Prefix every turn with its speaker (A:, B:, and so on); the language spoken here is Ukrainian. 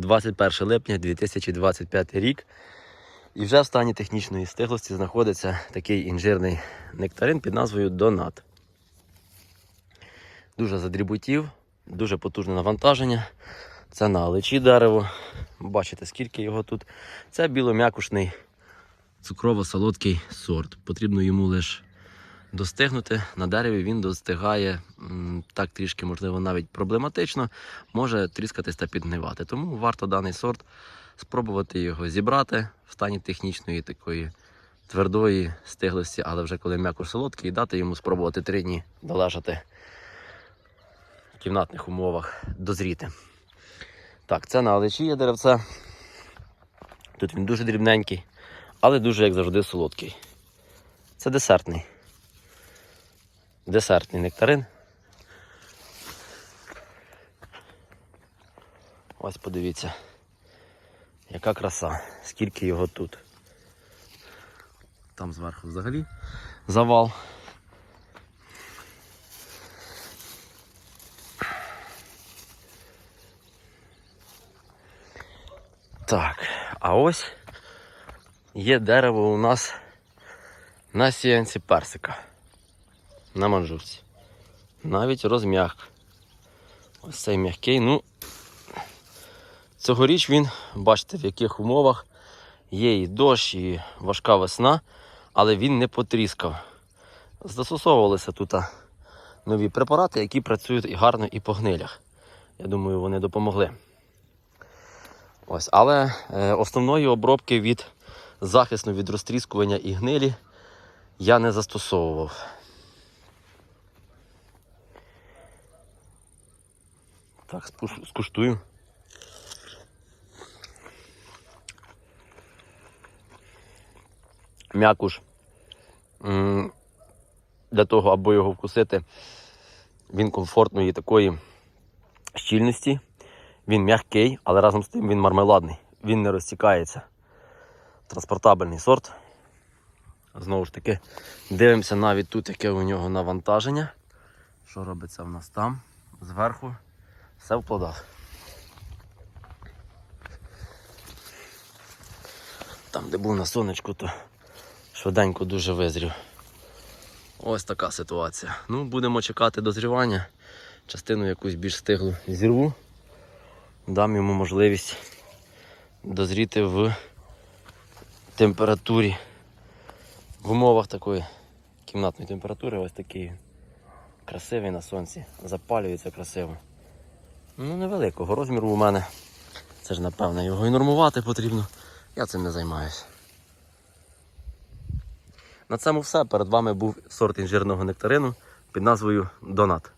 A: 21 липня 2025 рік. І вже в стані технічної стиглості знаходиться такий інжирний нектарин під назвою Донат. Дуже задріботів, дуже потужне навантаження. Це на алечі дерево. Бачите, скільки його тут. Це білом'якушний цукрово-солодкий сорт. Потрібно йому лише достигнути. На дереві він достигає так трішки, можливо, навіть проблематично, може тріскатись та підгнивати. Тому варто даний сорт спробувати його зібрати в стані технічної такої твердої стиглості, але вже коли м'яко солодкий, і дати йому спробувати три дні долежати в кімнатних умовах дозріти. Так, це на є деревце. Тут він дуже дрібненький, але дуже, як завжди, солодкий. Це десертний. Десертний нектарин. Ось подивіться, яка краса, скільки його тут. Там зверху взагалі завал. Так, а ось є дерево у нас на сіянці персика. На манжурці. Навіть розм'як. Ось цей м'який. Ну, цьогоріч він, бачите, в яких умовах є і дощ, і важка весна, але він не потріскав. Застосовувалися тут нові препарати, які працюють і гарно і по гнилях. Я думаю, вони допомогли. Ось, але е, основної обробки від захисну від розтріскування і гнилі я не застосовував. Так, скуштую. М'якуш. Для того, аби його вкусити, він комфортної такої щільності. Він м'який, але разом з тим він мармеладний. Він не розтікається. Транспортабельний сорт. Знову ж таки, дивимося навіть тут, яке у нього навантаження. Що робиться в нас там, зверху, все в плодах. Там, де був на сонечку, то швиденько дуже визрів. Ось така ситуація. Ну, будемо чекати дозрівання. Частину якусь більш стиглу зірву. Дам йому можливість дозріти в температурі. В умовах такої кімнатної температури ось такий красивий на сонці, запалюється красиво. Ну, невеликого розміру у мене. Це ж, напевно, його і нормувати потрібно. Я цим не займаюся. На цьому все. Перед вами був сорт інжирного нектарину під назвою Донат.